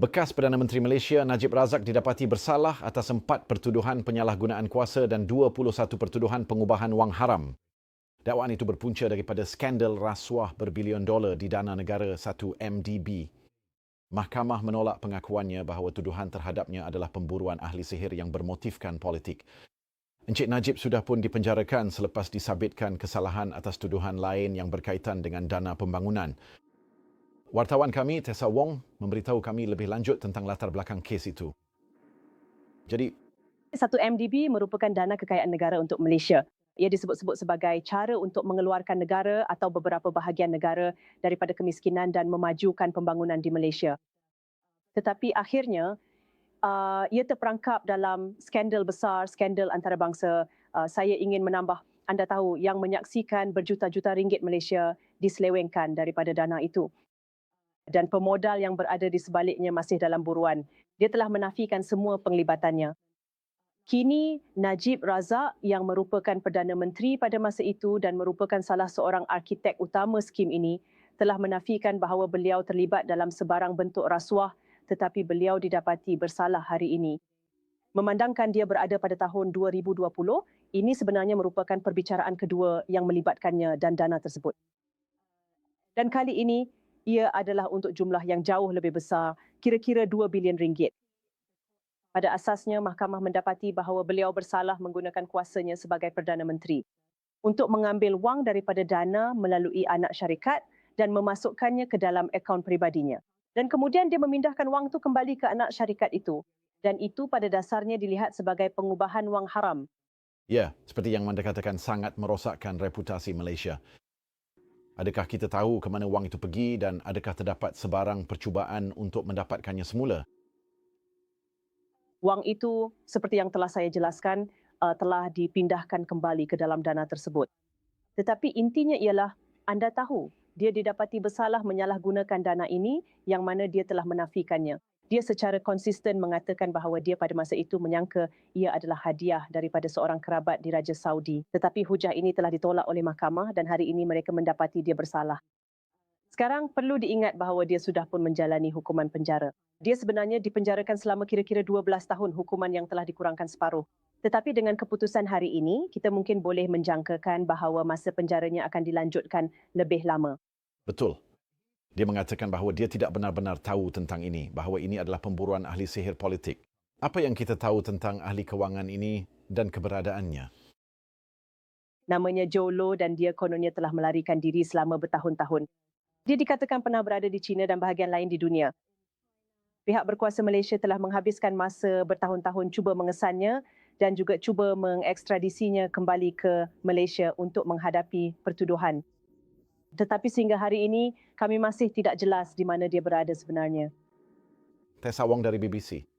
Bekas Perdana Menteri Malaysia Najib Razak didapati bersalah atas empat pertuduhan penyalahgunaan kuasa dan 21 pertuduhan pengubahan wang haram. Dakwaan itu berpunca daripada skandal rasuah berbilion dolar di dana negara 1MDB. Mahkamah menolak pengakuannya bahawa tuduhan terhadapnya adalah pemburuan ahli sihir yang bermotifkan politik. Encik Najib sudah pun dipenjarakan selepas disabitkan kesalahan atas tuduhan lain yang berkaitan dengan dana pembangunan. Wartawan kami, Tessa Wong, memberitahu kami lebih lanjut tentang latar belakang kes itu. Jadi, satu MDB merupakan dana kekayaan negara untuk Malaysia. Ia disebut-sebut sebagai cara untuk mengeluarkan negara atau beberapa bahagian negara daripada kemiskinan dan memajukan pembangunan di Malaysia. Tetapi akhirnya, uh, ia terperangkap dalam skandal besar, skandal antarabangsa. Uh, saya ingin menambah anda tahu yang menyaksikan berjuta-juta ringgit Malaysia diselewengkan daripada dana itu dan pemodal yang berada di sebaliknya masih dalam buruan. Dia telah menafikan semua penglibatannya. Kini Najib Razak yang merupakan Perdana Menteri pada masa itu dan merupakan salah seorang arkitek utama skim ini telah menafikan bahawa beliau terlibat dalam sebarang bentuk rasuah tetapi beliau didapati bersalah hari ini. Memandangkan dia berada pada tahun 2020, ini sebenarnya merupakan perbicaraan kedua yang melibatkannya dan dana tersebut. Dan kali ini, ia adalah untuk jumlah yang jauh lebih besar, kira-kira 2 bilion ringgit. Pada asasnya, mahkamah mendapati bahawa beliau bersalah menggunakan kuasanya sebagai Perdana Menteri untuk mengambil wang daripada dana melalui anak syarikat dan memasukkannya ke dalam akaun peribadinya. Dan kemudian dia memindahkan wang itu kembali ke anak syarikat itu. Dan itu pada dasarnya dilihat sebagai pengubahan wang haram. Ya, seperti yang anda katakan sangat merosakkan reputasi Malaysia. Adakah kita tahu ke mana wang itu pergi dan adakah terdapat sebarang percubaan untuk mendapatkannya semula? Wang itu, seperti yang telah saya jelaskan, uh, telah dipindahkan kembali ke dalam dana tersebut. Tetapi intinya ialah anda tahu dia didapati bersalah menyalahgunakan dana ini yang mana dia telah menafikannya dia secara konsisten mengatakan bahawa dia pada masa itu menyangka ia adalah hadiah daripada seorang kerabat di Raja Saudi. Tetapi hujah ini telah ditolak oleh mahkamah dan hari ini mereka mendapati dia bersalah. Sekarang perlu diingat bahawa dia sudah pun menjalani hukuman penjara. Dia sebenarnya dipenjarakan selama kira-kira 12 tahun hukuman yang telah dikurangkan separuh. Tetapi dengan keputusan hari ini, kita mungkin boleh menjangkakan bahawa masa penjaranya akan dilanjutkan lebih lama. Betul. Dia mengatakan bahawa dia tidak benar-benar tahu tentang ini, bahawa ini adalah pemburuan ahli sihir politik. Apa yang kita tahu tentang ahli kewangan ini dan keberadaannya? Namanya Jolo dan dia kononnya telah melarikan diri selama bertahun-tahun. Dia dikatakan pernah berada di China dan bahagian lain di dunia. Pihak berkuasa Malaysia telah menghabiskan masa bertahun-tahun cuba mengesannya dan juga cuba mengekstradisinya kembali ke Malaysia untuk menghadapi pertuduhan. Tetapi sehingga hari ini kami masih tidak jelas di mana dia berada sebenarnya. Tessa Wong dari BBC.